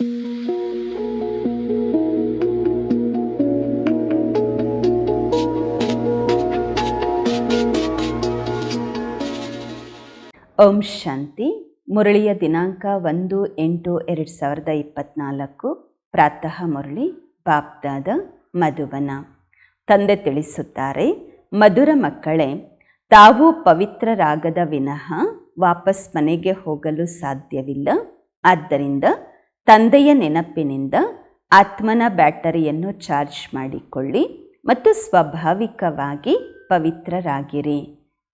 ಓಂ ಶಾಂತಿ. ಮುರಳಿಯ ದಿನಾಂಕ ಒಂದು ಎಂಟು ಎರಡು ಸಾವಿರದ ಇಪ್ಪತ್ನಾಲ್ಕು. ಪ್ರಾತಃ ಮುರಳಿ, ಬಾಪ್ದಾದ ಮಧುವನ. ತಂದೆ ತಿಳಿಸುತ್ತಾರೆ, ಮಧುರ ಮಕ್ಕಳೇ, ತಾವು ಪವಿತ್ರರಾಗದ ವಿನಃ ವಾಪಸ್ ಮನೆಗೆ ಹೋಗಲು ಸಾಧ್ಯವಿಲ್ಲ. ಆದ್ದರಿಂದ ತಂದೆಯ ನೆನಪಿನಿಂದ ಆತ್ಮನ ಬ್ಯಾಟರಿಯನ್ನು ಚಾರ್ಜ್ ಮಾಡಿಕೊಳ್ಳಿ ಮತ್ತು ಸ್ವಾಭಾವಿಕವಾಗಿ ಪವಿತ್ರರಾಗಿರಿ.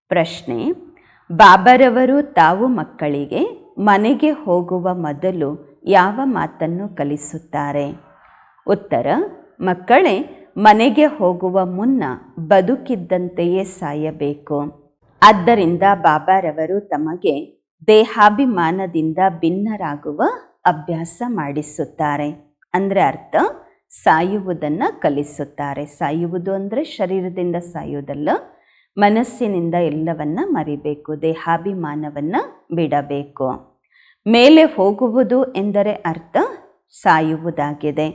ಪ್ರಶ್ನೆ, ಬಾಬರವರು ತಾವು ಮಕ್ಕಳಿಗೆ ಮನೆಗೆ ಹೋಗುವ ಮೊದಲು ಯಾವ ಮಾತನ್ನು ಕಲಿಸುತ್ತಾರೆ? ಉತ್ತರ, ಮಕ್ಕಳೇ, ಮನೆಗೆ ಹೋಗುವ ಮುನ್ನ ಬದುಕಿದ್ದಂತೆಯೇ ಸಾಯಬೇಕು. ಆದ್ದರಿಂದ ಬಾಬಾರವರು ತಮಗೆ ದೇಹಾಭಿಮಾನದಿಂದ ಭಿನ್ನರಾಗುವ ಅಭ್ಯಾಸ ಮಾಡಿಸುತ್ತಾರೆ. ಅಂದರೆ ಅರ್ಥ, ಸಾಯುವುದನ್ನು ಕಲಿಸುತ್ತಾರೆ. ಸಾಯುವುದು ಅಂದರೆ ಶರೀರದಿಂದ ಸಾಯುವುದಲ್ಲ, ಮನಸ್ಸಿನಿಂದ ಎಲ್ಲವನ್ನ ಮರಿಬೇಕು, ದೇಹಾಭಿಮಾನವನ್ನು ಬಿಡಬೇಕು. ಮೇಲೆ ಹೋಗುವುದು ಎಂದರೆ ಅರ್ಥ, ಸಾಯುವುದಾಗಿದೆ.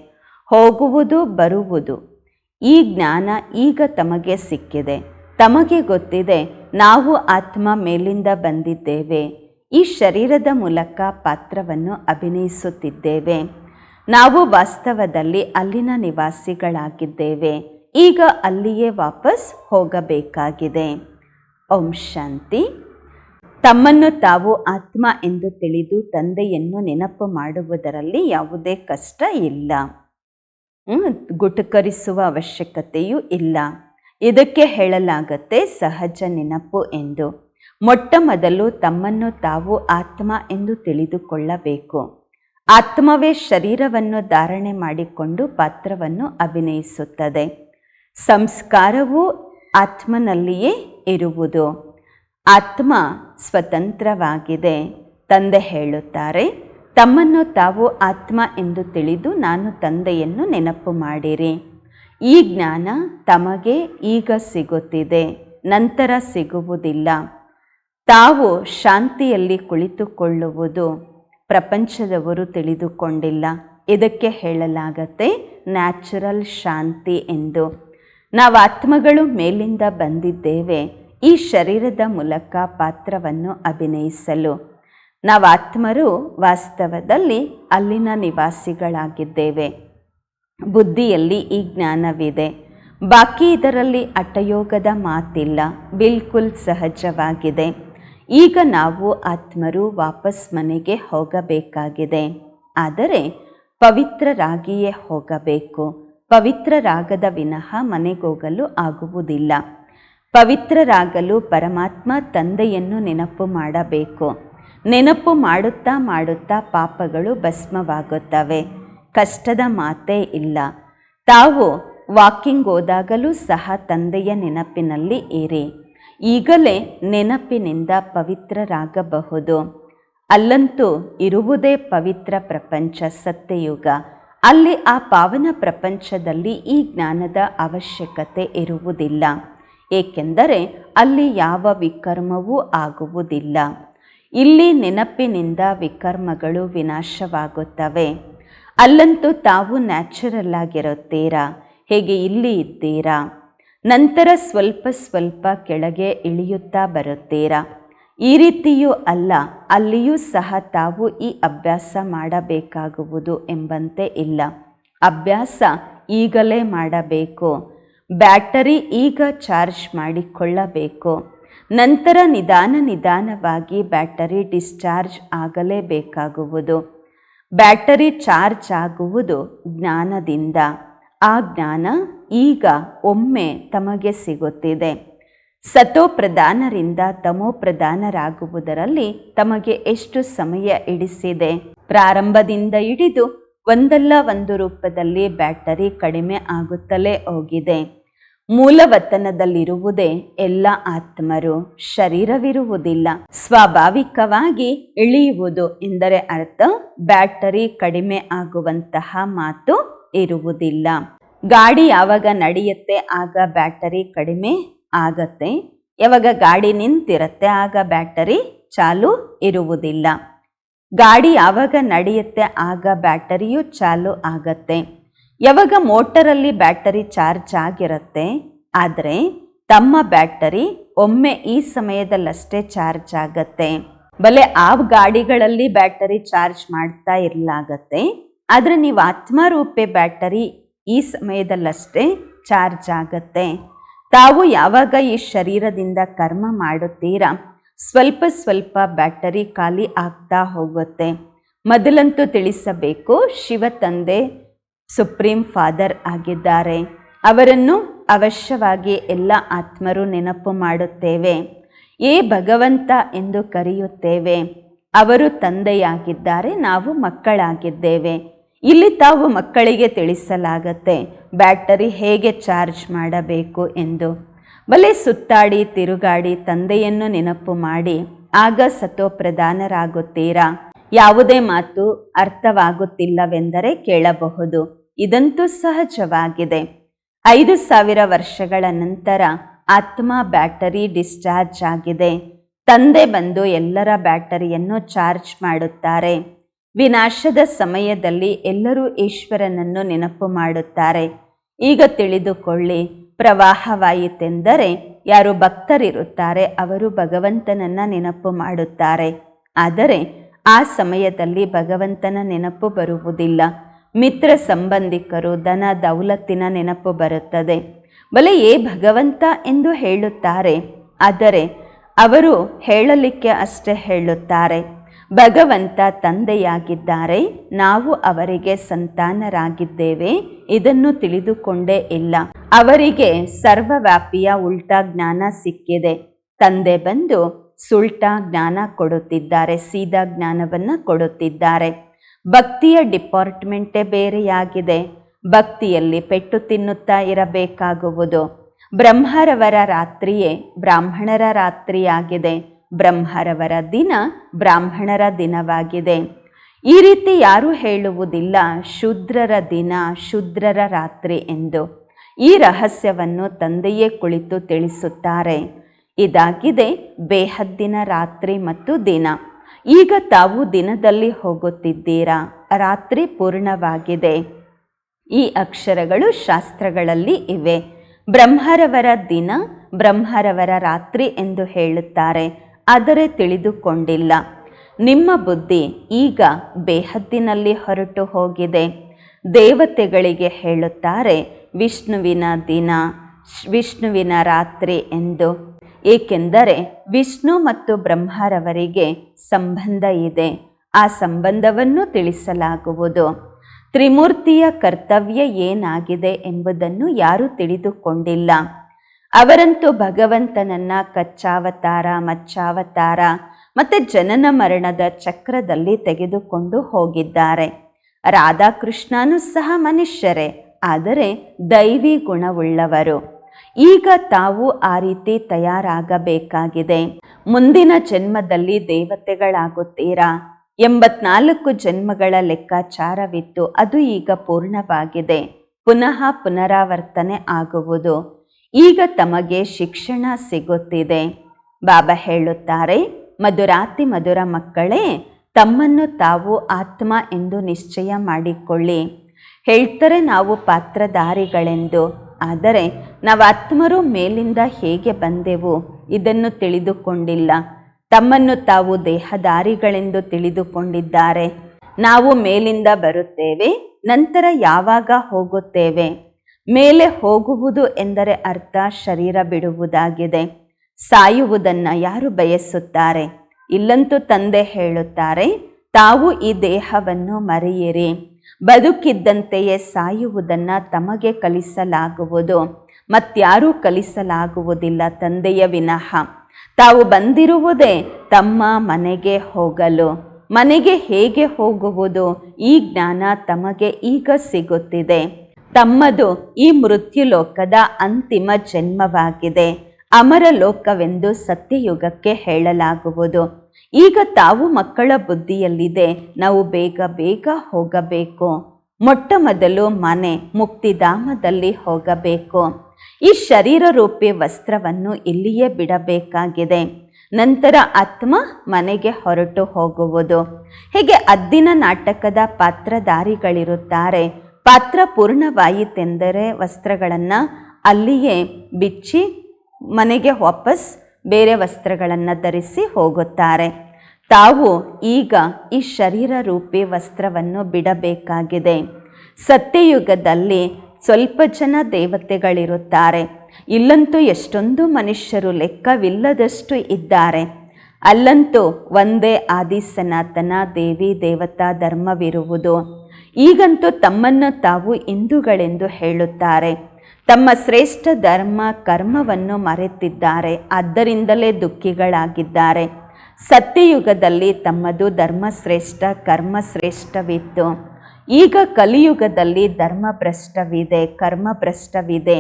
ಹೋಗುವುದು, ಬರುವುದು. ಈ ಜ್ಞಾನ ಈಗ ತಮಗೆ ಸಿಕ್ಕಿದೆ. ತಮಗೆ ಗೊತ್ತಿದೆ, ನಾವು ಆತ್ಮ ಮೇಲಿಂದ ಬಂದಿದ್ದೇವೆ. ಈ ಶರೀರದ ಮೂಲಕ ಪಾತ್ರವನ್ನು ಅಭಿನಯಿಸುತ್ತಿದ್ದೇವೆ. ನಾವು ವಾಸ್ತವದಲ್ಲಿ ಅಲ್ಲಿನ ನಿವಾಸಿಗಳಾಗಿದ್ದೇವೆ. ಈಗ ಅಲ್ಲಿಯೇ ವಾಪಸ್ ಹೋಗಬೇಕಾಗಿದೆ. ಓಂ ಶಾಂತಿ. ತಮ್ಮನ್ನು ತಾವು ಆತ್ಮ ಎಂದು ತಿಳಿದು ತಂದೆಯನ್ನು ನೆನಪು ಮಾಡುವುದರಲ್ಲಿ ಯಾವುದೇ ಕಷ್ಟ ಇಲ್ಲ. ಗುಟುಕರಿಸುವ ಅವಶ್ಯಕತೆಯೂ ಇಲ್ಲ. ಇದಕ್ಕೆ ಹೇಳಲಾಗತ್ತೆ ಸಹಜ ನೆನಪು ಎಂದು. ಮೊಟ್ಟ ಮೊದಲು ತಮ್ಮನ್ನು ತಾವು ಆತ್ಮ ಎಂದು ತಿಳಿದುಕೊಳ್ಳಬೇಕು. ಆತ್ಮವೇ ಶರೀರವನ್ನು ಧಾರಣೆ ಮಾಡಿಕೊಂಡು ಪಾತ್ರವನ್ನು ಅಭಿನಯಿಸುತ್ತದೆ. ಸಂಸ್ಕಾರವು ಆತ್ಮನಲ್ಲಿಯೇ ಇರುವುದು. ಆತ್ಮ ಸ್ವತಂತ್ರವಾಗಿದೆ ತಂದೆ ಹೇಳುತ್ತಾರೆ. ತಮ್ಮನ್ನು ತಾವು ಆತ್ಮ ಎಂದು ತಿಳಿದು ನಾನು ತಂದೆಯನ್ನು ನೆನಪು ಮಾಡಿರಿ. ಈ ಜ್ಞಾನ ತಮಗೆ ಈಗ ಸಿಗುತ್ತಿದೆ, ನಂತರ ಸಿಗುವುದಿಲ್ಲ. ತಾವು ಶಾಂತಿಯಲ್ಲಿ ಕುಳಿತುಕೊಳ್ಳುವುದು ಪ್ರಪಂಚದವರು ತಿಳಿದುಕೊಂಡಿಲ್ಲ. ಇದಕ್ಕೆ ಹೇಳಲಾಗತ್ತೆ ನ್ಯಾಚುರಲ್ ಶಾಂತಿ ಎಂದು. ನಾವು ಆತ್ಮಗಳು ಮೇಲಿಂದ ಬಂದಿದ್ದೇವೆ. ಈ ಶರೀರದ ಮೂಲಕ ಪಾತ್ರವನ್ನು ಅಭಿನಯಿಸಲು. ನಾವು ಆತ್ಮರು ವಾಸ್ತವದಲ್ಲಿ ಅಲ್ಲಿನ ನಿವಾಸಿಗಳಾಗಿದ್ದೇವೆ. ಬುದ್ಧಿಯಲ್ಲಿ ಈ ಜ್ಞಾನವಿದೆ. ಬಾಕಿ ಇದರಲ್ಲಿ ಅಟಯೋಗದ ಮಾತಿಲ್ಲ. ಬಿಲ್ಕುಲ್ ಸಹಜವಾಗಿದೆ. ಈಗ ನಾವು ಆತ್ಮರು ವಾಪಸ್ ಮನೆಗೆ ಹೋಗಬೇಕಾಗಿದೆ. ಆದರೆ ಪವಿತ್ರರಾಗಿಯೇ ಹೋಗಬೇಕು. ಪವಿತ್ರರಾಗದ ವಿನಃ ಮನೆಗೋಗಲು ಆಗುವುದಿಲ್ಲ. ಪವಿತ್ರರಾಗಲು ಪರಮಾತ್ಮ ತಂದೆಯನ್ನು ನೆನಪು ಮಾಡಬೇಕು. ನೆನಪು ಮಾಡುತ್ತಾ ಮಾಡುತ್ತಾ ಪಾಪಗಳು ಭಸ್ಮವಾಗುತ್ತವೆ. ಕಷ್ಟದ ಮಾತೇ ಇಲ್ಲ. ತಾವು ವಾಕಿಂಗ್ ಹೋದಾಗಲೂ ಸಹ ತಂದೆಯ ನೆನಪಿನಲ್ಲಿ ಇರಿ. ಈಗಲೇ ನೆನಪಿನಿಂದ ಪವಿತ್ರರಾಗಬಹುದು. ಅಲ್ಲಂತೂ ಇರುವುದೇ ಪವಿತ್ರ ಪ್ರಪಂಚ ಸತ್ಯಯುಗ. ಅಲ್ಲಿ ಆ ಪಾವನ ಪ್ರಪಂಚದಲ್ಲಿ ಈ ಜ್ಞಾನದ ಅವಶ್ಯಕತೆ ಇರುವುದಿಲ್ಲ. ಏಕೆಂದರೆ ಅಲ್ಲಿ ಯಾವ ವಿಕರ್ಮವೂ ಆಗುವುದಿಲ್ಲ. ಇಲ್ಲಿ ನೆನಪಿನಿಂದ ವಿಕರ್ಮಗಳು ವಿನಾಶವಾಗುತ್ತವೆ. ಅಲ್ಲಂತೂ ತಾವು ನ್ಯಾಚುರಲ್ ಆಗಿರುತ್ತೀರಾ? ಹೇಗೆ ಇಲ್ಲಿ ಇದ್ದೀರಾ? ನಂತರ ಸ್ವಲ್ಪ ಸ್ವಲ್ಪ ಕೆಳಗೆ ಇಳಿಯುತ್ತಾ ಬರುತ್ತೀರಾ? ಈ ರೀತಿಯೂ ಅಲ್ಲ, ಅಲ್ಲಿಯೂ ಸಹ ತಾವು ಈ ಅಭ್ಯಾಸ ಮಾಡಬೇಕಾಗುವುದು ಎಂಬಂತೆ ಇಲ್ಲ. ಅಭ್ಯಾಸ ಈಗಲೇ ಮಾಡಬೇಕು. ಬ್ಯಾಟರಿ ಈಗ ಚಾರ್ಜ್ ಮಾಡಿಕೊಳ್ಳಬೇಕು. ನಂತರ ನಿಧಾನ ನಿಧಾನವಾಗಿ ಬ್ಯಾಟರಿ ಡಿಸ್ಚಾರ್ಜ್ ಆಗಲೇಬೇಕಾಗುವುದು. ಬ್ಯಾಟರಿ ಚಾರ್ಜ್ ಆಗುವುದು ಜ್ಞಾನದಿಂದ. ಆ ಜ್ಞಾನ ಈಗ ಒಮ್ಮೆ ತಮಗೆ ಸಿಗುತ್ತಿದೆ. ಸತೋ ಪ್ರಧಾನರಿಂದ ತಮೋ ಪ್ರಧಾನರಾಗುವುದರಲ್ಲಿ ತಮಗೆ ಎಷ್ಟು ಸಮಯ ಇಡಿಸಿದೆ? ಪ್ರಾರಂಭದಿಂದ ಹಿಡಿದು ಒಂದಲ್ಲ ಒಂದು ರೂಪದಲ್ಲಿ ಬ್ಯಾಟರಿ ಕಡಿಮೆ ಆಗುತ್ತಲೇ ಹೋಗಿದೆ. ಮೂಲವತನದಲ್ಲಿರುವುದೇ ಎಲ್ಲ ಆತ್ಮರು, ಶರೀರವಿರುವುದಿಲ್ಲ. ಸ್ವಾಭಾವಿಕವಾಗಿ ಇಳಿಯುವುದು ಎಂದರೆ ಅರ್ಥ ಬ್ಯಾಟರಿ ಕಡಿಮೆ ಆಗುವಂತಹ ಮಾತು ಇರುವುದಿಲ್ಲ. ಗಾಡಿ ಯಾವಾಗ ನಡೆಯುತ್ತೆ ಆಗ ಬ್ಯಾಟರಿ ಕಡಿಮೆ ಆಗತ್ತೆ. ಯಾವಾಗ ಗಾಡಿ ನಿಂತಿರುತ್ತೆ ಆಗ ಬ್ಯಾಟರಿ ಚಾಲು ಇರುವುದಿಲ್ಲ. ಗಾಡಿ ಯಾವಾಗ ನಡೆಯುತ್ತೆ ಆಗ ಬ್ಯಾಟರಿಯು ಚಾಲು ಆಗತ್ತೆ. ಯಾವಾಗ ಮೋಟರಲ್ಲಿ ಬ್ಯಾಟರಿ ಚಾರ್ಜ್ ಆಗಿರುತ್ತೆ ಆದರೆ ತಮ್ಮ ಬ್ಯಾಟರಿ ಒಮ್ಮೆ ಈ ಸಮಯದಲ್ಲಷ್ಟೇ ಚಾರ್ಜ್ ಆಗತ್ತೆ. ಬಲೆ ಆ ಗಾಡಿಗಳಲ್ಲಿ ಬ್ಯಾಟರಿ ಚಾರ್ಜ್ ಮಾಡ್ತಾ ಇರಲಾಗತ್ತೆ. ಆದರೆ ನೀವು ಆತ್ಮರೂಪೆ ಬ್ಯಾಟರಿ ಈ ಸಮಯದಲ್ಲಷ್ಟೇ ಚಾರ್ಜ್ ಆಗತ್ತೆ. ತಾವು ಯಾವಾಗ ಈ ಶರೀರದಿಂದ ಕರ್ಮ ಮಾಡುತ್ತೀರಾ? ಸ್ವಲ್ಪ ಸ್ವಲ್ಪ ಬ್ಯಾಟರಿ ಖಾಲಿ ಆಗ್ತಾ ಹೋಗುತ್ತೆ. ಮೊದಲಂತೂ ತಿಳಿಸಬೇಕು, ಶಿವ ತಂದೆ ಸುಪ್ರೀಂ ಫಾದರ್ ಆಗಿದ್ದಾರೆ. ಅವರನ್ನು ಅವಶ್ಯವಾಗಿ ಎಲ್ಲ ಆತ್ಮರು ನೆನಪು ಮಾಡುತ್ತೇವೆ. ಏ ಭಗವಂತ ಎಂದು ಕರೆಯುತ್ತೇವೆ, ಅವರು ತಂದೆಯಾಗಿದ್ದಾರೆ, ನಾವು ಮಕ್ಕಳಾಗಿದ್ದೇವೆ. ಇಲ್ಲಿ ತಾವು ಮಕ್ಕಳಿಗೆ ತಿಳಿಸಲಾಗತ್ತೆ. ಬ್ಯಾಟರಿ ಹೇಗೆ ಚಾರ್ಜ್ ಮಾಡಬೇಕು ಎಂದು. ಬಲೆ ಸುತ್ತಾಡಿ, ತಿರುಗಾಡಿ, ತಂದೆಯನ್ನು ನೆನಪು ಮಾಡಿ. ಆಗ ಸತೋಪ್ರಧಾನರಾಗುತ್ತೀರಾ ಯಾವುದೇ ಮಾತು ಅರ್ಥವಾಗುತ್ತಿಲ್ಲವೆಂದರೆ ಕೇಳಬಹುದು. ಇದಂತೂ ಸಹಜವಾಗಿದೆ. ಐದು ಸಾವಿರ ವರ್ಷಗಳ ನಂತರ ಆತ್ಮ ಬ್ಯಾಟರಿ ಡಿಸ್ಚಾರ್ಜ್ ಆಗಿದೆ. ತಂದೆ ಬಂದು ಎಲ್ಲರ ಬ್ಯಾಟರಿಯನ್ನು ಚಾರ್ಜ್ ಮಾಡುತ್ತಾರೆ. ವಿನಾಶದ ಸಮಯದಲ್ಲಿ ಎಲ್ಲರೂ ಈಶ್ವರನನ್ನು ನೆನಪು ಮಾಡುತ್ತಾರೆ. ಈಗ ತಿಳಿದುಕೊಳ್ಳಿ, ಪ್ರವಾಹವಾಯಿತೆಂದರೆ ಯಾರು ಭಕ್ತರಿರುತ್ತಾರೆ, ಅವರು ಭಗವಂತನನ್ನ ನೆನಪು ಮಾಡುತ್ತಾರೆ. ಆದರೆ ಆ ಸಮಯದಲ್ಲಿ ಭಗವಂತನ ನೆನಪು ಬರುವುದಿಲ್ಲ. ಮಿತ್ರ ಸಂಬಂಧಿಕರು, ದನ ದೌಲತ್ತಿನ ನೆನಪು ಬರುತ್ತದೆ. ಬಲೆ ಏ ಭಗವಂತ ಎಂದು ಹೇಳುತ್ತಾರೆ. ಆದರೆ ಅವರು ಹೇಳಲಿಕ್ಕೆ ಅಷ್ಟೇ ಹೇಳುತ್ತಾರೆ. ಭಗವಂತ ತಂದೆಯಾಗಿದ್ದಾರೆ, ನಾವು ಅವರಿಗೆ ಸಂತಾನರಾಗಿದ್ದೇವೆ, ಇದನ್ನು ತಿಳಿದುಕೊಂಡೇ ಇಲ್ಲ. ಅವರಿಗೆ ಸರ್ವವ್ಯಾಪಿಯ ಉಲ್ಟಾ ಜ್ಞಾನ ಸಿಕ್ಕಿದೆ. ತಂದೆ ಬಂದು ಸುಲ್ಟಾ ಜ್ಞಾನ ಕೊಡುತ್ತಿದ್ದಾರೆ, ಸೀದಾ ಜ್ಞಾನವನ್ನು ಕೊಡುತ್ತಿದ್ದಾರೆ. ಭಕ್ತಿಯ ಡಿಪಾರ್ಟ್ಮೆಂಟೇ ಬೇರೆಯಾಗಿದೆ. ಭಕ್ತಿಯಲ್ಲಿ ಪೆಟ್ಟು ತಿನ್ನುತ್ತಾ ಇರಬೇಕಾಗುವುದು. ಬ್ರಹ್ಮರವರ ರಾತ್ರಿಯೇ ಬ್ರಾಹ್ಮಣರ ರಾತ್ರಿಯಾಗಿದೆ. ಬ್ರಹ್ಮರವರ ದಿನ ಬ್ರಾಹ್ಮಣರ ದಿನವಾಗಿದೆ. ಈ ರೀತಿ ಯಾರೂ ಹೇಳುವುದಿಲ್ಲ, ಶೂದ್ರರ ದಿನ ಶುದ್ರರ ರಾತ್ರಿ ಎಂದು. ಈ ರಹಸ್ಯವನ್ನು ತಂದೆಯೇ ಕುಳಿತು ತಿಳಿಸುತ್ತಾರೆ. ಇದಾಗಿದೆ ಬೇಹದ್ದಿನ ರಾತ್ರಿ ಮತ್ತು ದಿನ. ಈಗ ತಾವು ದಿನದಲ್ಲಿ ಹೋಗುತ್ತಿದ್ದೀರಾ? ರಾತ್ರಿ ಪೂರ್ಣವಾಗಿದೆ. ಈ ಅಕ್ಷರಗಳು ಶಾಸ್ತ್ರಗಳಲ್ಲಿ ಇವೆ. ಬ್ರಹ್ಮರವರ ದಿನ ಬ್ರಹ್ಮರವರ ರಾತ್ರಿ ಎಂದು ಹೇಳುತ್ತಾರೆ. ಆದರೆ ತಿಳಿದುಕೊಂಡಿಲ್ಲ. ನಿಮ್ಮ ಬುದ್ಧಿ ಈಗ ಬೇಹದ್ದಿನಲ್ಲಿ ಹೊರಟು ಹೋಗಿದೆ. ದೇವತೆಗಳಿಗೆ ಹೇಳುತ್ತಾರೆ, ವಿಷ್ಣುವಿನ ದಿನ, ವಿಷ್ಣುವಿನ ರಾತ್ರಿ ಎಂದು. ಏಕೆಂದರೆ ವಿಷ್ಣು ಮತ್ತು ಬ್ರಹ್ಮರವರಿಗೆ ಸಂಬಂಧ ಇದೆ. ಆ ಸಂಬಂಧವನ್ನು ತಿಳಿಸಲಾಗುವುದು. ತ್ರಿಮೂರ್ತಿಯ ಕರ್ತವ್ಯ ಏನಾಗಿದೆ ಎಂಬುದನ್ನು ಯಾರೂ ತಿಳಿದುಕೊಂಡಿಲ್ಲ. ಅವರಂತೂ ಭಗವಂತನನ್ನ ಕಚ್ಚಾವತಾರ, ಮಚ್ಚಾವತಾರ ಮತ್ತೆ ಜನನ ಮರಣದ ಚಕ್ರದಲ್ಲಿ ತೆಗೆದುಕೊಂಡು ಹೋಗಿದ್ದಾರೆ. ರಾಧಾಕೃಷ್ಣನೂ ಸಹ ಮನುಷ್ಯರೇ, ಆದರೆ ದೈವಿ ಗುಣವುಳ್ಳವರು. ಈಗ ತಾವು ಆ ರೀತಿ ತಯಾರಾಗಬೇಕಾಗಿದೆ. ಮುಂದಿನ ಜನ್ಮದಲ್ಲಿ ದೇವತೆಗಳಾಗುತ್ತೀರಾ? ಎಂಬತ್ನಾಲ್ಕು ಜನ್ಮಗಳ ಲೆಕ್ಕಾಚಾರವಿತ್ತು ಅದು ಈಗ ಪೂರ್ಣವಾಗಿದೆ. ಪುನಃ ಪುನರಾವರ್ತನೆ ಆಗುವುದು. ಈಗ ತಮಗೆ ಶಿಕ್ಷಣ ಸಿಗುತ್ತಿದೆ. ಬಾಬಾ ಹೇಳುತ್ತಾರೆ, ಮಧುರಾತಿ ಮಧುರ ಮಕ್ಕಳೇ, ತಮ್ಮನ್ನು ತಾವು ಆತ್ಮ ಎಂದು ನಿಶ್ಚಯ ಮಾಡಿಕೊಳ್ಳಿ. ಹೇಳ್ತಾರೆ, ನಾವು ಪಾತ್ರಧಾರಿಗಳೆಂದು. ಆದರೆ ನಾವು ಆತ್ಮರು ಮೇಲಿಂದ ಹೇಗೆ ಬಂದೆವು? ಇದನ್ನು ತಿಳಿದುಕೊಂಡಿಲ್ಲ. ತಮ್ಮನ್ನು ತಾವು ದೇಹಧಾರಿಗಳೆಂದು ತಿಳಿದುಕೊಂಡಿದ್ದಾರೆ. ನಾವು ಮೇಲಿಂದ ಬರುತ್ತೇವೆ, ನಂತರ ಯಾವಾಗ ಹೋಗುತ್ತೇವೆ? ಮೇಲೆ ಹೋಗುವುದು ಎಂದರೆ ಅರ್ಥ ಶರೀರ ಬಿಡುವುದಾಗಿದೆ. ಸಾಯುವುದನ್ನು ಯಾರು ಬಯಸುತ್ತಾರೆ? ಇಲ್ಲಂತೂ ತಂದೆ ಹೇಳುತ್ತಾರೆ, ತಾವು ಈ ದೇಹವನ್ನು ಮರೆಯಿರಿ. ಬದುಕಿದ್ದಂತೆಯೇ ಸಾಯುವುದನ್ನು ತಮಗೆ ಕಲಿಸಲಾಗುವುದು. ಮತ್ಯಾರೂ ಕಲಿಸಲಾಗುವುದಿಲ್ಲ ತಂದೆಯ ವಿನಃ. ತಾವು ಬಂದಿರುವುದೇ ತಮ್ಮ ಮನೆಗೆ ಹೋಗಲು. ಮನೆಗೆ ಹೇಗೆ ಹೋಗುವುದು? ಈ ಜ್ಞಾನ ತಮಗೆ ಈಗ ಸಿಗುತ್ತಿದೆ. ತಮ್ಮದು ಈ ಮೃತ್ಯುಲೋಕದ ಅಂತಿಮ ಜನ್ಮವಾಗಿದೆ. ಅಮರ ಲೋಕವೆಂದು ಸತ್ಯಯುಗಕ್ಕೆ ಹೇಳಲಾಗುವುದು. ಈಗ ತಾವು ಮಕ್ಕಳ ಬುದ್ಧಿಯಲ್ಲಿದೆ. ನಾವು ಬೇಗ ಬೇಗ ಹೋಗಬೇಕು. ಮೊಟ್ಟ ಮೊದಲು ಮನೆ ಮುಕ್ತಿಧಾಮದಲ್ಲಿ ಹೋಗಬೇಕು. ಈ ಶರೀರ ರೂಪಿ ವಸ್ತ್ರವನ್ನು ಇಲ್ಲಿಯೇ ಬಿಡಬೇಕಾಗಿದೆ. ನಂತರ ಆತ್ಮ ಮನೆಗೆ ಹೊರಟು ಹೋಗುವುದು. ಹೀಗೆ ಅದ್ದಿನ ನಾಟಕದ ಪಾತ್ರಧಾರಿಗಳಿರುತ್ತಾರೆ. ಪಾತ್ರ ಪೂರ್ಣವಾಯಿತೆಂದರೆ ವಸ್ತ್ರಗಳನ್ನು ಅಲ್ಲಿಯೇ ಬಿಚ್ಚಿ ಮನೆಗೆ ವಾಪಸ್ ಬೇರೆ ವಸ್ತ್ರಗಳನ್ನು ಧರಿಸಿ ಹೋಗುತ್ತಾರೆ. ತಾವು ಈಗ ಈ ಶರೀರ ರೂಪಿ ವಸ್ತ್ರವನ್ನು ಬಿಡಬೇಕಾಗಿದೆ. ಸತ್ಯಯುಗದಲ್ಲಿ ಸ್ವಲ್ಪ ಜನ ದೇವತೆಗಳಿರುತ್ತಾರೆ. ಇಲ್ಲಂತೂ ಎಷ್ಟೊಂದು ಮನುಷ್ಯರು ಲೆಕ್ಕವಿಲ್ಲದಷ್ಟು ಇದ್ದಾರೆ. ಅಲ್ಲಂತೂ ಒಂದೇ ಆದಿ ಸನಾತನ ದೇವಿ ದೇವತಾ ಧರ್ಮವಿರುವುದು. ಈಗಂತೂ ತಮ್ಮನ್ನು ತಾವು ಹಿಂದೂಗಳೆಂದು ಹೇಳುತ್ತಾರೆ. ತಮ್ಮ ಶ್ರೇಷ್ಠ ಧರ್ಮ ಕರ್ಮವನ್ನು ಮರೆತಿದ್ದಾರೆ. ಆದ್ದರಿಂದಲೇ ದುಃಖಿಗಳಾಗಿದ್ದಾರೆ. ಸತ್ಯಯುಗದಲ್ಲಿ ತಮ್ಮದು ಧರ್ಮಶ್ರೇಷ್ಠ, ಕರ್ಮಶ್ರೇಷ್ಠವಿತ್ತು. ಕರ್ಮ ಶ್ರೇಷ್ಠವಿತ್ತು ಈಗ ಕಲಿಯುಗದಲ್ಲಿ ಧರ್ಮ ಭ್ರಷ್ಟವಿದೆ ಕರ್ಮ ಭ್ರಷ್ಟವಿದೆ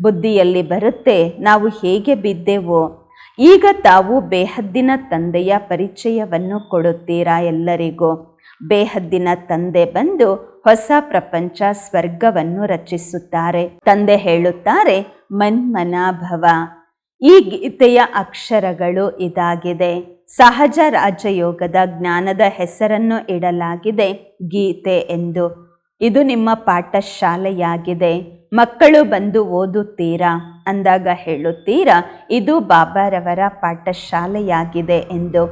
ಬುದ್ಧಿಯಲ್ಲಿ ಬರುತ್ತೆ, ನಾವು ಹೇಗೆ ಬಿದ್ದೆವೋ? ಈಗ ತಾವು ಬೇಹದ್ದಿನ ತಂದೆಯ ಪರಿಚಯವನ್ನು ಕೊಡುತ್ತೀರಾ ಎಲ್ಲರಿಗೂ? ಬೇಹದ್ದಿನ ತಂದೆ ಬಂದು ಹೊಸ ಪ್ರಪಂಚ ಸ್ವರ್ಗವನ್ನು ರಚಿಸುತ್ತಾರೆ. ತಂದೆ ಹೇಳುತ್ತಾರೆ, ಮನ್ಮನಾಭವ, ಈ ಗೀತೆಯ ಅಕ್ಷರಗಳು ಇದಾಗಿದೆ. ಸಹಜ ರಾಜಯೋಗದ ಜ್ಞಾನದ ಹೆಸರನ್ನು ಇಡಲಾಗಿದೆ ಗೀತೆ ಎಂದು. ಇದು ನಿಮ್ಮ ಪಾಠಶಾಲೆಯಾಗಿದೆ. ಮಕ್ಕಳು ಬಂದು ಓದುತ್ತೀರಾ? ಅಂದಾಗ ಹೇಳುತ್ತೀರಾ, ಇದು ಬಾಬಾರವರ ಪಾಠಶಾಲೆಯಾಗಿದೆ ಎಂದು.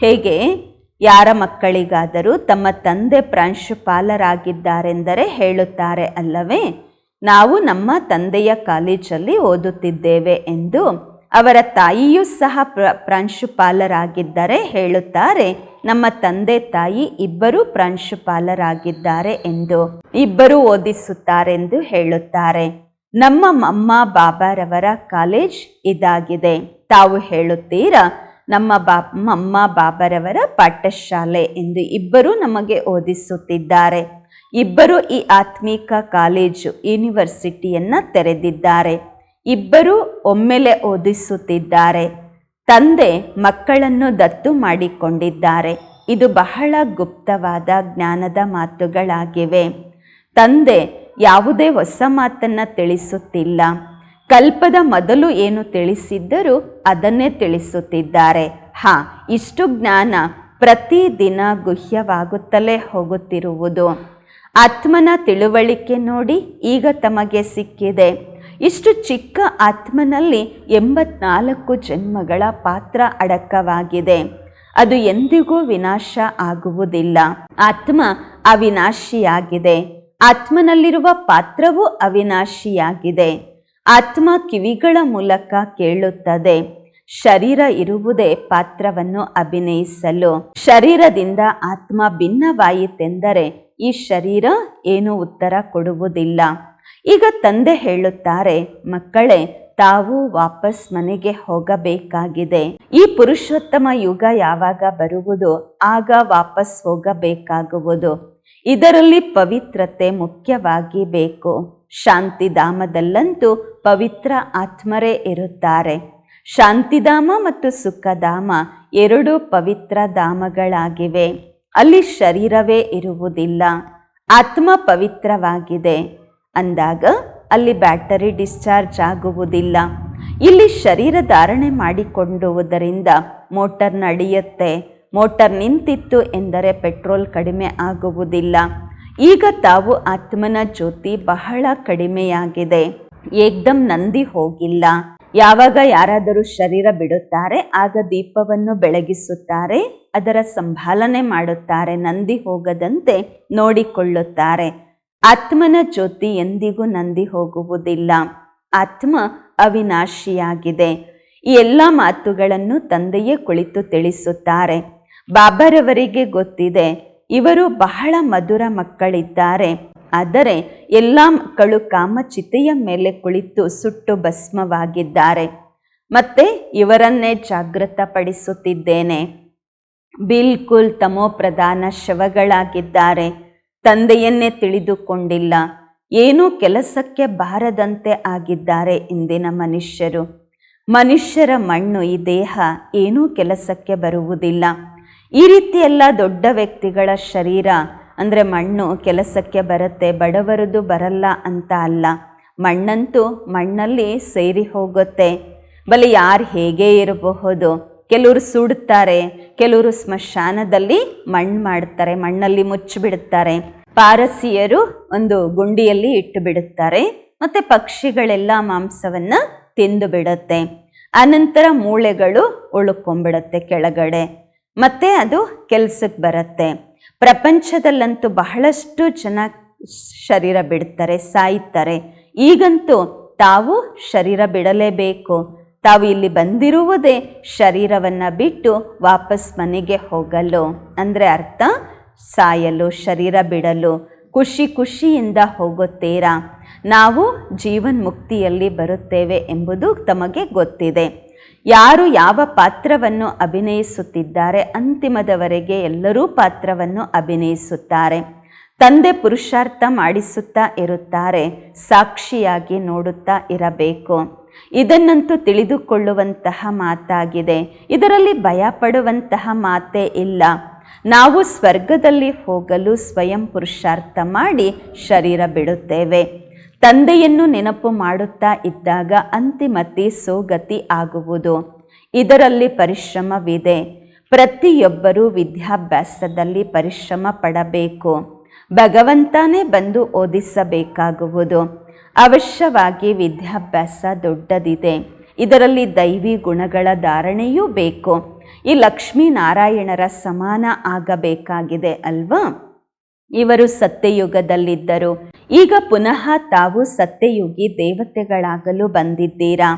ಹೇಗೆ? ಯಾರ ಮಕ್ಕಳಿಗಾದರೂ ತಮ್ಮ ತಂದೆ ಪ್ರಾಂಶುಪಾಲರಾಗಿದ್ದಾರೆಂದರೆ ಹೇಳುತ್ತಾರೆ ಅಲ್ಲವೇ? ನಾವು ನಮ್ಮ ತಂದೆಯ ಕಾಲೇಜಲ್ಲಿ ಓದುತ್ತಿದ್ದೇವೆ ಎಂದು ಅವರ ತಾಯಿಯೂ ಸಹ ಪ್ರ, ಪ್ರಾಂಶುಪಾಲರಾಗಿದ್ದರೆ ಹೇಳುತ್ತಾರೆ. ನಮ್ಮ ತಂದೆ ತಾಯಿ ಇಬ್ಬರೂ ಪ್ರಾಂಶುಪಾಲರಾಗಿದ್ದಾರೆ ಎಂದು ಇಬ್ಬರು ಓದಿಸುತ್ತಾರೆಂದು ಹೇಳುತ್ತಾರೆ. ನಮ್ಮ ಮಮ್ಮ ಬಾಬಾರವರ ಕಾಲೇಜ್ ಇದಾಗಿದೆ. ತಾವು ಹೇಳುತ್ತೀರಾ ನಮ್ಮ ಬಾ, ಅಮ್ಮ ಬಾಬರವರ ಪಾಠಶಾಲೆ ಎಂದು ಇಬ್ಬರೂ ನಮಗೆ ಓದಿಸುತ್ತಿದ್ದಾರೆ. ಇಬ್ಬರು ಈ ಆತ್ಮಿಕ ಕಾಲೇಜು, ಯೂನಿವರ್ಸಿಟಿಯನ್ನು ತೆರೆದಿದ್ದಾರೆ. ಇಬ್ಬರು ಒಮ್ಮೆಲೆ ಓದಿಸುತ್ತಿದ್ದಾರೆ. ತಂದೆ ಮಕ್ಕಳನ್ನು ದತ್ತು ಮಾಡಿಕೊಂಡಿದ್ದಾರೆ. ಇದು ಬಹಳ ಗುಪ್ತವಾದ ಜ್ಞಾನದ ಮಾತುಗಳಾಗಿವೆ. ತಂದೆ ಯಾವುದೇ ಹೊಸ ಮಾತನ್ನು ತಿಳಿಸುತ್ತಿಲ್ಲ. ಕಲ್ಪದ ಮೊದಲು ಏನು ತಿಳಿಸಿದ್ದರೂ ಅದನ್ನೇ ತಿಳಿಸುತ್ತಿದ್ದಾರೆ. ಹಾ, ಇಷ್ಟು ಜ್ಞಾನ ಪ್ರತಿದಿನ ಗುಹ್ಯವಾಗುತ್ತಲೇ ಹೋಗುತ್ತಿರುವುದು. ಆತ್ಮನ ತಿಳುವಳಿಕೆ ನೋಡಿ ಈಗ ತಮಗೆ ಸಿಕ್ಕಿದೆ. ಇಷ್ಟು ಚಿಕ್ಕ ಆತ್ಮನಲ್ಲಿ ಎಂಬತ್ನಾಲ್ಕು ಜನ್ಮಗಳ ಪಾತ್ರ ಅಡಕವಾಗಿದೆ. ಅದು ಎಂದಿಗೂ ವಿನಾಶ ಆಗುವುದಿಲ್ಲ. ಆತ್ಮ ಅವಿನಾಶಿಯಾಗಿದೆ. ಆತ್ಮನಲ್ಲಿರುವ ಪಾತ್ರವೂ ಅವಿನಾಶಿಯಾಗಿದೆ. ಆತ್ಮ ಕಿವಿಗಳ ಮೂಲಕ ಕೇಳುತ್ತದೆ. ಶರೀರ ಇರುವುದೇ ಪಾತ್ರವನ್ನು ಅಭಿನಯಿಸಲು. ಶರೀರದಿಂದ ಆತ್ಮ ಭಿನ್ನವಾಯಿತೆಂದರೆ ಈ ಶರೀರ ಏನು ಉತ್ತರ ಕೊಡುವುದಿಲ್ಲ. ಈಗ ತಂದೆ ಹೇಳುತ್ತಾರೆ, ಮಕ್ಕಳೇ, ತಾವು ವಾಪಸ್ ಮನೆಗೆ ಹೋಗಬೇಕಾಗಿದೆ. ಈ ಪುರುಷೋತ್ತಮ ಯುಗ ಯಾವಾಗ ಬರುವುದು, ಆಗ ವಾಪಸ್ ಹೋಗಬೇಕಾಗುವುದು. ಇದರಲ್ಲಿ ಪವಿತ್ರತೆ ಮುಖ್ಯವಾಗಿ ಬೇಕು ಶಾಂತಿಧಾಮದಲ್ಲಂತೂ ಪವಿತ್ರ ಆತ್ಮರೇ ಇರುತ್ತಾರೆ. ಶಾಂತಿಧಾಮ ಮತ್ತು ಸುಖಧಾಮ ಎರಡು ಪವಿತ್ರ ಧಾಮಗಳಾಗಿವೆ. ಅಲ್ಲಿ ಶರೀರವೇ ಇರುವುದಿಲ್ಲ. ಆತ್ಮ ಪವಿತ್ರವಾಗಿದೆ. ಅಂದಾಗ ಅಲ್ಲಿ ಬ್ಯಾಟರಿ ಡಿಸ್ಚಾರ್ಜ್ ಆಗುವುದಿಲ್ಲ. ಇಲ್ಲಿ ಶರೀರ ಧಾರಣೆ ಮಾಡಿಕೊಂಡುವುದರಿಂದ ಮೋಟರ್ ನಡೆಯುತ್ತೆ. ಮೋಟರ್ ನಿಂತಿತ್ತು ಎಂದರೆ ಪೆಟ್ರೋಲ್ ಕಡಿಮೆ ಆಗುವುದಿಲ್ಲ. ಈಗ ತಾವು ಆತ್ಮನ ಜ್ಯೋತಿ ಬಹಳ ಕಡಿಮೆಯಾಗಿದೆ. ಏಕ್ದಮ್ ನಂದಿ ಹೋಗಿಲ್ಲ. ಯಾವಾಗ ಯಾರಾದರೂ ಶರೀರ ಬಿಡುತ್ತಾರೆ, ಆಗ ದೀಪವನ್ನು ಬೆಳಗಿಸುತ್ತಾರೆ, ಅದರ ಸಂಭಾಲನೆ ಮಾಡುತ್ತಾರೆ, ನಂದಿ ಹೋಗದಂತೆ ನೋಡಿಕೊಳ್ಳುತ್ತಾರೆ. ಆತ್ಮನ ಜ್ಯೋತಿ ಎಂದಿಗೂ ನಂದಿ ಹೋಗುವುದಿಲ್ಲ. ಆತ್ಮ ಅವಿನಾಶಿಯಾಗಿದೆ. ಈ ಎಲ್ಲ ಮಾತುಗಳನ್ನು ತಂದೆಯೇ ಕುಳಿತು ತಿಳಿಸುತ್ತಾರೆ. ಬಾಬರವರಿಗೆ ಗೊತ್ತಿದೆ ಇವರು ಬಹಳ ಮಧುರ ಮಕ್ಕಳಿದ್ದಾರೆ. ಆದರೆ ಎಲ್ಲ ಮಕ್ಕಳು ಕಾಮಚಿತೆಯ ಮೇಲೆ ಕುಳಿತು ಸುಟ್ಟು ಭಸ್ಮವಾಗಿದ್ದಾರೆ. ಮತ್ತೆ ಇವರನ್ನೇ ಜಾಗೃತಪಡಿಸುತ್ತಿದ್ದೇನೆ ಬಿಲ್ಕುಲ್ ತಮೋಪ್ರಧಾನ ಶವಗಳಾಗಿದ್ದಾರೆ. ತಂದೆಯನ್ನೇ ತಿಳಿದುಕೊಂಡಿಲ್ಲ. ಏನೂ ಕೆಲಸಕ್ಕೆ ಬಾರದಂತೆ ಆಗಿದ್ದಾರೆ ಇಂದಿನ ಮನುಷ್ಯರು. ಮನುಷ್ಯರ ಮಣ್ಣು, ಈ ದೇಹ, ಏನೂ ಕೆಲಸಕ್ಕೆ ಬರುವುದಿಲ್ಲ. ಈ ರೀತಿ ಎಲ್ಲ ದೊಡ್ಡ ವ್ಯಕ್ತಿಗಳ ಶರೀರ ಅಂದರೆ ಮಣ್ಣು ಕೆಲಸಕ್ಕೆ ಬರುತ್ತೆ, ಬಡವರದು ಬರಲ್ಲ ಅಂತ ಅಲ್ಲ. ಮಣ್ಣಂತೂ ಮಣ್ಣಲ್ಲಿ ಸೇರಿ ಹೋಗುತ್ತೆ. ಬಲೆ ಯಾರು ಹೇಗೆ ಇರಬಹುದು. ಕೆಲವರು ಸುಡ್ತಾರೆ, ಕೆಲವರು ಸ್ಮಶಾನದಲ್ಲಿ ಮಣ್ಣು ಮಾಡ್ತಾರೆ, ಮಣ್ಣಲ್ಲಿ ಮುಚ್ಚಿಬಿಡುತ್ತಾರೆ ಪಾರಸಿಯರು ಒಂದು ಗುಂಡಿಯಲ್ಲಿ ಇಟ್ಟು ಬಿಡುತ್ತಾರೆ ಮತ್ತು ಪಕ್ಷಿಗಳೆಲ್ಲ ಮಾಂಸವನ್ನು ತಿಂದು ಬಿಡುತ್ತೆ ಅನಂತರ ಮೂಳೆಗಳು ಉಳ್ಕೊಂಬಿಡುತ್ತೆ ಕೆಳಗಡೆ. ಮತ್ತೆ ಅದು ಕೆಲ್ಸಕ್ಕೆ ಬರುತ್ತೆ. ಪ್ರಪಂಚದಲ್ಲಂತೂ ಬಹಳಷ್ಟು ಜನ ಶರೀರ ಬಿಡ್ತಾರೆ, ಸಾಯ್ತಾರೆ. ಈಗಂತೂ ತಾವು ಶರೀರ ಬಿಡಲೇಬೇಕು. ತಾವು ಇಲ್ಲಿ ಬಂದಿರುವುದೇ ಶರೀರವನ್ನು ಬಿಟ್ಟು ವಾಪಸ್ ಮನೆಗೆ ಹೋಗಲು. ಅಂದರೆ ಅರ್ಥ? ಸಾಯಲು, ಶರೀರ ಬಿಡಲು. ಖುಷಿ ಖುಷಿಯಿಂದ ಹೋಗುತ್ತೀರಾ? ನಾವು ಜೀವನ್ ಮುಕ್ತಿಯಲ್ಲಿ ಬರುತ್ತೇವೆ ಎಂಬುದು ತಮಗೆ ಗೊತ್ತಿದೆ. ಯಾರು ಯಾವ ಪಾತ್ರವನ್ನು ಅಭಿನಯಿಸುತ್ತಿದ್ದಾರೆ ಅಂತಿಮದವರೆಗೆ ಎಲ್ಲರೂ ಪಾತ್ರವನ್ನು ಅಭಿನಯಿಸುತ್ತಾರೆ. ತಂದೆ ಪುರುಷಾರ್ಥ ಮಾಡಿಸುತ್ತಾ ಇರುತ್ತಾರೆ, ಸಾಕ್ಷಿಯಾಗಿ ನೋಡುತ್ತಾ ಇರಬೇಕು. ಇದನ್ನಂತೂ ತಿಳಿದುಕೊಳ್ಳುವಂತಹ ಮಾತಾಗಿದೆ. ಇದರಲ್ಲಿ ಭಯಪಡುವಂತಹ ಮಾತೇ ಇಲ್ಲ. ನಾವು ಸ್ವರ್ಗದಲ್ಲಿ ಹೋಗಲು ಸ್ವಯಂ ಪುರುಷಾರ್ಥ ಮಾಡಿ ಶರೀರ ಬಿಡುತ್ತೇವೆ. ತಂದೆಯನ್ನು ನೆನಪು ಮಾಡುತ್ತಾ ಇದ್ದಾಗ ಅಂತಿಮತೆ ಸೋಗತಿ ಆಗುವುದು. ಇದರಲ್ಲಿ ಪರಿಶ್ರಮವಿದೆ. ಪ್ರತಿಯೊಬ್ಬರೂ ವಿದ್ಯಾಭ್ಯಾಸದಲ್ಲಿ ಪರಿಶ್ರಮ ಪಡಬೇಕು. ಭಗವಂತನೇ ಬಂದು ಓದಿಸಬೇಕಾಗುವುದು. ಅವಶ್ಯವಾಗಿ ವಿದ್ಯಾಭ್ಯಾಸ ದೊಡ್ಡದಿದೆ. ಇದರಲ್ಲಿ ದೈವಿ ಗುಣಗಳ ಧಾರಣೆಯೂ ಬೇಕು. ಈ ಲಕ್ಷ್ಮೀನಾರಾಯಣರ ಸಮಾನ ಆಗಬೇಕಾಗಿದೆ ಅಲ್ವಾ? ಇವರು ಸತ್ಯಯುಗದಲ್ಲಿದ್ದರು. ಈಗ ಪುನಃ ತಾವು ಸತ್ಯಯುಗಿ ದೇವತೆಗಳಾಗಲು ಬಂದಿದ್ದೀರಾ?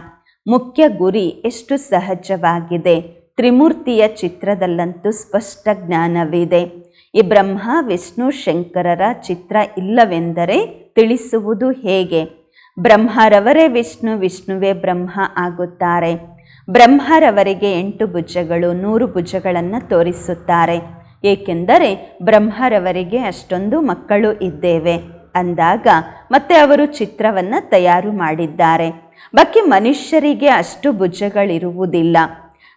ಮುಖ್ಯ ಗುರಿ ಎಷ್ಟು ಸಹಜವಾಗಿದೆ. ತ್ರಿಮೂರ್ತಿಯ ಚಿತ್ರದಲ್ಲಂತೂ ಸ್ಪಷ್ಟ ಜ್ಞಾನವಿದೆ. ಈ ಬ್ರಹ್ಮ, ವಿಷ್ಣು, ಶಂಕರರ ಚಿತ್ರ ಇಲ್ಲವೆಂದರೆ ತಿಳಿಸುವುದು ಹೇಗೆ? ಬ್ರಹ್ಮರವರೇ ವಿಷ್ಣು, ವಿಷ್ಣುವೇ ಬ್ರಹ್ಮ ಆಗುತ್ತಾರೆ. ಬ್ರಹ್ಮರವರಿಗೆ ಎಂಟು ಭುಜಗಳು, ನೂರು ಭುಜಗಳನ್ನು ತೋರಿಸುತ್ತಾರೆ. ಏಕೆಂದರೆ ಬ್ರಹ್ಮರವರಿಗೆ ಅಷ್ಟೊಂದು ಮಕ್ಕಳು ಇದ್ದೇವೆ. ಅಂದಾಗ ಮತ್ತೆ ಅವರು ಚಿತ್ರವನ್ನು ತಯಾರು ಮಾಡಿದ್ದಾರೆ. ಬಾಕಿ ಮನುಷ್ಯರಿಗೆ ಅಷ್ಟು ಭುಜಗಳಿರುವುದಿಲ್ಲ.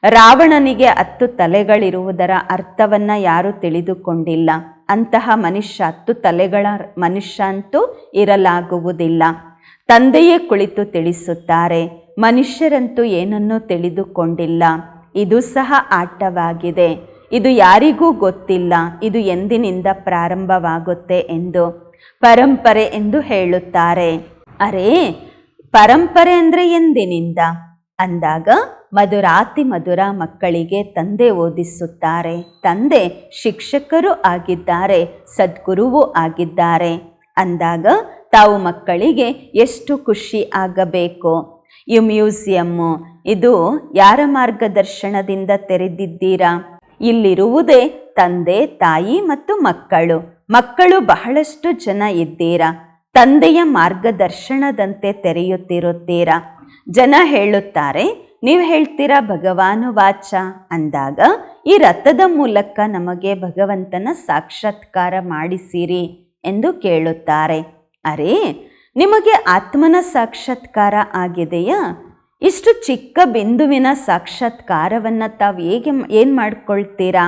ರಾವಣನಿಗೆ ಹತ್ತು ತಲೆಗಳಿರುವುದರ ಅರ್ಥವನ್ನ ಯಾರು ತಿಳಿದುಕೊಂಡಿಲ್ಲ. ಅಂತಹ ಮನುಷ್ಯ ಹತ್ತು ತಲೆಗಳ ಮನುಷ್ಯ ಅಂತೂ ಇರಲಾಗುವುದಿಲ್ಲ. ತಂದೆಯೇ ಕುಳಿತು ತಿಳಿಸುತ್ತಾರೆ, ಮನುಷ್ಯರಂತೂ ಏನನ್ನೂ ತಿಳಿದುಕೊಂಡಿಲ್ಲ. ಇದು ಸಹ ಆಟವಾಗಿದೆ. ಇದು ಯಾರಿಗೂ ಗೊತ್ತಿಲ್ಲ, ಇದು ಎಂದಿನಿಂದ ಪ್ರಾರಂಭವಾಗುತ್ತೆ ಎಂದು. ಪರಂಪರೆ ಎಂದು ಹೇಳುತ್ತಾರೆ. ಅರೇ, ಪರಂಪರೆ ಅಂದರೆ ಎಂದಿನಿಂದ? ಅಂದಾಗ ಮಧುರಾತಿ ಮಧುರ ಮಕ್ಕಳಿಗೆ ತಂದೆ ಓದಿಸುತ್ತಾರೆ. ತಂದೆ ಶಿಕ್ಷಕರು ಆಗಿದ್ದಾರೆ, ಸದ್ಗುರುವೂ ಆಗಿದ್ದಾರೆ. ಅಂದಾಗ ತಾವು ಮಕ್ಕಳಿಗೆ ಎಷ್ಟು ಖುಷಿ ಆಗಬೇಕು? ಈ ಮ್ಯೂಸಿಯಮ್ಮು, ಇದು ಯಾರ ಮಾರ್ಗದರ್ಶನದಿಂದ ತೆರೆದಿದ್ದೀರಾ? ಇಲ್ಲಿರುವುದೇ ತಂದೆ, ತಾಯಿ ಮತ್ತು ಮಕ್ಕಳು. ಮಕ್ಕಳು ಬಹಳಷ್ಟು ಜನ ಇದ್ದೀರಾ? ತಂದೆಯ ಮಾರ್ಗದರ್ಶನದಂತೆ ತೆರೆಯುತ್ತಿರುತ್ತೀರಾ? ಜನ ಹೇಳುತ್ತಾರೆ, ನೀವು ಹೇಳ್ತೀರಾ ಭಗವಾನು ವಾಚ? ಅಂದಾಗ, ಈ ರಥದ ಮೂಲಕ ನಮಗೆ ಭಗವಂತನ ಸಾಕ್ಷಾತ್ಕಾರ ಮಾಡಿಸಿರಿ ಎಂದು ಕೇಳುತ್ತಾರೆ. ಅರೇ, ನಿಮಗೆ ಆತ್ಮನ ಸಾಕ್ಷಾತ್ಕಾರ ಆಗಿದೆಯಾ? ಇಷ್ಟು ಚಿಕ್ಕ ಬಿಂದುವಿನ ಸಾಕ್ಷಾತ್ಕಾರವನ್ನು ತಾವು ಹೇಗೆ ಏನು ಮಾಡ್ಕೊಳ್ತೀರಾ?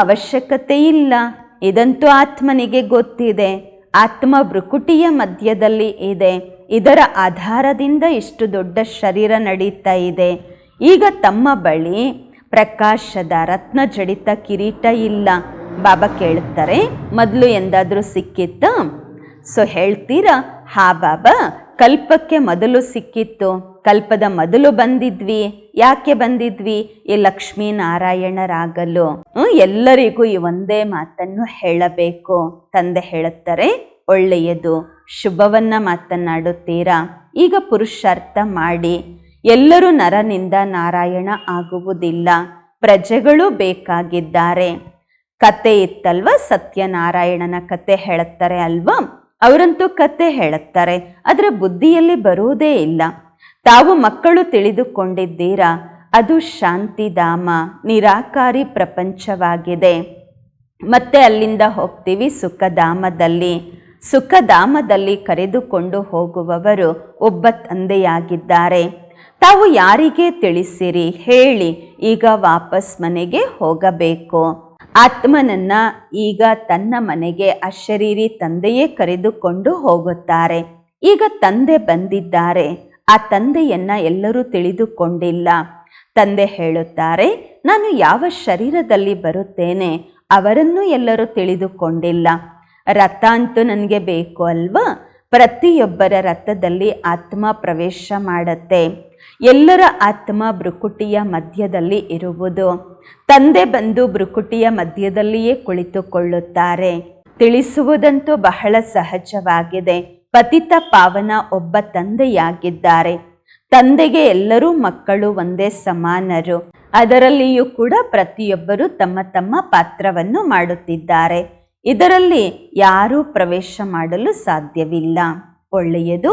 ಅವಶ್ಯಕತೆ ಇಲ್ಲ ಇದಂತೂ ಆತ್ಮನಿಗೆ ಗೊತ್ತಿದೆ. ಆತ್ಮ ಭ್ರುಕುಟಿಯ ಮಧ್ಯದಲ್ಲಿ ಇದೆ. ಇದರ ಆಧಾರದಿಂದ ಇಷ್ಟು ದೊಡ್ಡ ಶರೀರ ನಡೀತಾ ಇದೆ. ಈಗ ತಮ್ಮ ಬಳಿ ಪ್ರಕಾಶದ ರತ್ನ ಜಡಿತ ಕಿರೀಟ ಇಲ್ಲ. ಬಾಬಾ ಕೇಳ್ತಾರೆ ಮೊದಲು ಎಂದಾದರೂ ಸಿಕ್ಕಿತ್ತ? ಸೊ ಹೇಳ್ತೀರಾ? ಹಾ, ಬಾಬಾ. ಕಲ್ಪಕ್ಕೆ ಮೊದಲು ಸಿಕ್ಕಿತ್ತು. ಕಲ್ಪದ ಮೊದಲು ಬಂದಿದ್ವಿ. ಯಾಕೆ ಬಂದಿದ್ವಿ? ಈ ಲಕ್ಷ್ಮೀನಾರಾಯಣರಾಗಲು. ಎಲ್ಲರಿಗೂ ಈ ಒಂದೇ ಮಾತನ್ನು ಹೇಳಬೇಕು. ತಂದೆ ಹೇಳುತ್ತಾರೆ, ಒಳ್ಳೆಯದು. ಶುಭವನ್ನ ಮಾತನಾಡುತ್ತೀರಾ? ಈಗ ಪುರುಷಾರ್ಥ ಮಾಡಿ. ಎಲ್ಲರೂ ನರನಿಂದ ನಾರಾಯಣ ಆಗುವುದಿಲ್ಲ. ಪ್ರಜೆಗಳು ಬೇಕಾಗಿದ್ದಾರೆ. ಕತೆ ಇತ್ತಲ್ವ? ಸತ್ಯನಾರಾಯಣನ ಕತೆ ಹೇಳುತ್ತಾರೆ ಅಲ್ವಾ? ಅವರಂತೂ ಕತೆ ಹೇಳುತ್ತಾರೆ, ಆದರೆ ಬುದ್ಧಿಯಲ್ಲಿ ಬರುವುದೇ ಇಲ್ಲ. ತಾವು ಮಕ್ಕಳು ತಿಳಿದುಕೊಂಡಿದ್ದೀರಾ? ಅದು ಶಾಂತಿಧಾಮ ನಿರಾಕಾರಿ ಪ್ರಪಂಚವಾಗಿದೆ. ಮತ್ತೆ ಅಲ್ಲಿಂದ ಹೋಗ್ತೀವಿ ಸುಖಧಾಮದಲ್ಲಿ. ಸುಖಧಾಮದಲ್ಲಿ ಕರೆದುಕೊಂಡು ಹೋಗುವವರು ಒಬ್ಬ ತಂದೆಯಾಗಿದ್ದಾರೆ. ತಾವು ಯಾರಿಗೆ ತಿಳಿಸಿರಿ? ಹೇಳಿ, ಈಗ ವಾಪಸ್ ಮನೆಗೆ ಹೋಗಬೇಕು. ಆತ್ಮನನ್ನ ಈಗ ತನ್ನ ಮನೆಗೆ ಅಶರೀರಿ ತಂದೆಯೇ ಕರೆದುಕೊಂಡು ಹೋಗುತ್ತಾರೆ. ಈಗ ತಂದೆ ಬಂದಿದ್ದಾರೆ. ಆ ತಂದೆಯನ್ನ ಎಲ್ಲರೂ ತಿಳಿದುಕೊಂಡಿಲ್ಲ. ತಂದೆ ಹೇಳುತ್ತಾರೆ, ನಾನು ಯಾವ ಶರೀರದಲ್ಲಿ ಬರುತ್ತೇನೆ ಅವರನ್ನು ಎಲ್ಲರೂ ತಿಳಿದುಕೊಂಡಿಲ್ಲ. ರಥ ಅಂತೂ ನನಗೆ ಬೇಕು ಅಲ್ವಾ? ಪ್ರತಿಯೊಬ್ಬರ ರಥದಲ್ಲಿ ಆತ್ಮ ಪ್ರವೇಶ ಮಾಡತ್ತೆ. ಎಲ್ಲರ ಆತ್ಮ ಬೃಕುಟಿಯ ಮಧ್ಯದಲ್ಲಿ ಇರುವುದು. ತಂದೆ ಬಂದು ಬೃಕುಟಿಯ ಮಧ್ಯದಲ್ಲಿಯೇ ಕುಳಿತುಕೊಳ್ಳುತ್ತಾರೆ. ತಿಳಿಸುವುದಂತೂ ಬಹಳ ಸಹಜವಾಗಿದೆ. ಪತಿತ ಪಾವನ ಒಬ್ಬ ತಂದೆಯಾಗಿದ್ದಾರೆ. ತಂದೆಗೆ ಎಲ್ಲರೂ ಮಕ್ಕಳು ಒಂದೇ ಸಮಾನರು. ಅದರಲ್ಲಿಯೂ ಕೂಡ ಪ್ರತಿಯೊಬ್ಬರು ತಮ್ಮ ತಮ್ಮ ಪಾತ್ರವನ್ನು ಮಾಡುತ್ತಿದ್ದಾರೆ. ಇದರಲ್ಲಿ ಯಾರೂ ಪ್ರವೇಶ ಮಾಡಲು ಸಾಧ್ಯವಿಲ್ಲ. ಒಳ್ಳೆಯದು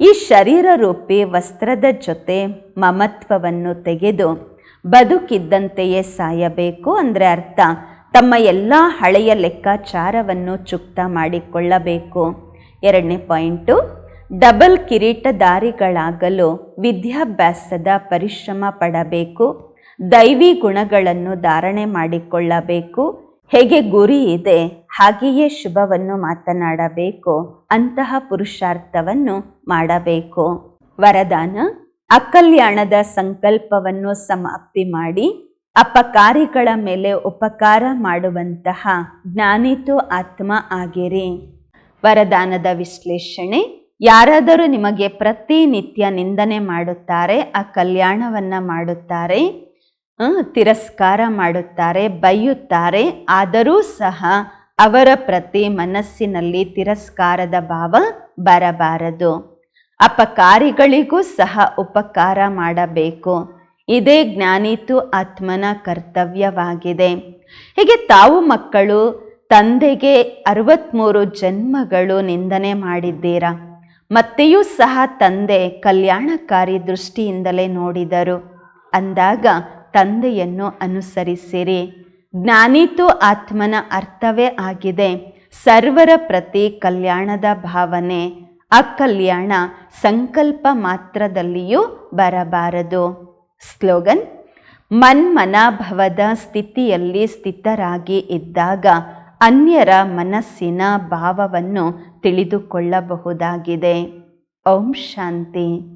ಈ ಶರೀರ ರೂಪಿ ವಸ್ತ್ರದ ಜೊತೆ ಮಮತ್ವವನ್ನು ತೆಗೆದು ಬದುಕಿದ್ದಂತೆಯೇ ಸಾಯಬೇಕು ಅಂದರೆ ಅರ್ಥ. ತಮ್ಮ ಎಲ್ಲ ಹಳೆಯ ಲೆಕ್ಕಾಚಾರವನ್ನು ಚುಕ್ತ ಮಾಡಿಕೊಳ್ಳಬೇಕು. ಎರಡನೇ ಪಾಯಿಂಟು, ಡಬಲ್ ಕಿರೀಟಧಾರಿಗಳಾಗಲು ವಿದ್ಯಾಭ್ಯಾಸದ ಪರಿಶ್ರಮ ಪಡಬೇಕು. ದೈವಿ ಗುಣಗಳನ್ನು ಧಾರಣೆ ಮಾಡಿಕೊಳ್ಳಬೇಕು. ಹೇಗೆ ಗುರಿ ಇದೆ, ಹಾಗೆಯೇ ಶುಭವನ್ನು ಮಾತನಾಡಬೇಕು. ಅಂತಹ ಪುರುಷಾರ್ಥವನ್ನು ಮಾಡಬೇಕು. ವರದಾನ, ಅಕಲ್ಯಾಣದ ಸಂಕಲ್ಪವನ್ನು ಸಮಾಪ್ತಿ ಮಾಡಿ, ಅಪಕಾರಿಗಳ ಮೇಲೆ ಉಪಕಾರ ಮಾಡುವಂತಹ ಜ್ಞಾನಿತು ಆತ್ಮ ಆಗಿರಿ. ವರದಾನದ ವಿಶ್ಲೇಷಣೆ, ಯಾರಾದರೂ ನಿಮಗೆ ಪ್ರತಿನಿತ್ಯ ನಿಂದನೆ ಮಾಡುತ್ತಾರೆ ಆ ಕಲ್ಯಾಣವನ್ನ ಮಾಡುತ್ತಾರೆ ತಿರಸ್ಕಾರ ಮಾಡುತ್ತಾರೆ, ಬೈಯುತ್ತಾರೆ, ಆದರೂ ಸಹ ಅವರ ಪ್ರತಿ ಮನಸ್ಸಿನಲ್ಲಿ ತಿರಸ್ಕಾರದ ಭಾವ ಬರಬಾರದು. ಅಪಕಾರಿಗಳಿಗೂ ಸಹ ಉಪಕಾರ ಮಾಡಬೇಕು. ಇದೇ ಜ್ಞಾನಿತು ಆತ್ಮನ ಕರ್ತವ್ಯವಾಗಿದೆ. ಹೀಗೆ ತಾವು ಮಕ್ಕಳು, ತಂದೆಗೆ ಅರವತ್ತ್ಮೂರು ಜನ್ಮಗಳು ನಿಂದನೆ ಮಾಡಿದ್ದೀರಾ? ಮತ್ತೆಯೂ ಸಹ ತಂದೆ ಕಲ್ಯಾಣಕಾರಿ ದೃಷ್ಟಿಯಿಂದಲೇ ನೋಡಿದರು. ಅಂದಾಗ ತಂದೆಯನ್ನು ಅನುಸರಿಸಿರಿ. ಜ್ಞಾನಿತು ಆತ್ಮನ ಅರ್ಥವೇ ಆಗಿದೆ. ಸರ್ವರ ಪ್ರತಿ ಕಲ್ಯಾಣದ ಭಾವನೆ ಅಕಲ್ಯಾಣ ಸಂಕಲ್ಪ ಮಾತ್ರದಲ್ಲಿಯೂ ಬರಬಾರದು. ಸ್ಲೋಗನ್, ಮನ್ಮನಾಭವದ ಸ್ಥಿತಿಯಲ್ಲಿ ಸ್ಥಿತರಾಗಿ ಇದ್ದಾಗ ಅನ್ಯರ ಮನಸ್ಸಿನ ಭಾವವನ್ನು ತಿಳಿದುಕೊಳ್ಳಬಹುದಾಗಿದೆ. ಓಂ ಶಾಂತಿ.